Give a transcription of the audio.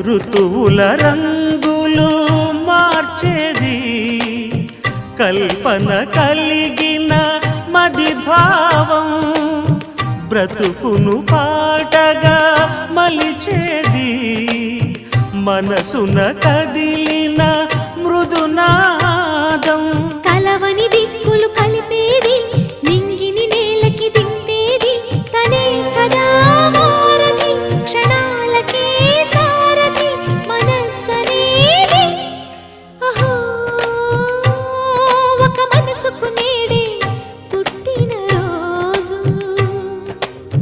ఋతువుల రంగులు మార్చేది. కల్పన కలిగిన మదిభావం బ్రతుకును పాటగా మలిచేది. మనసున కదిలిన మృదునా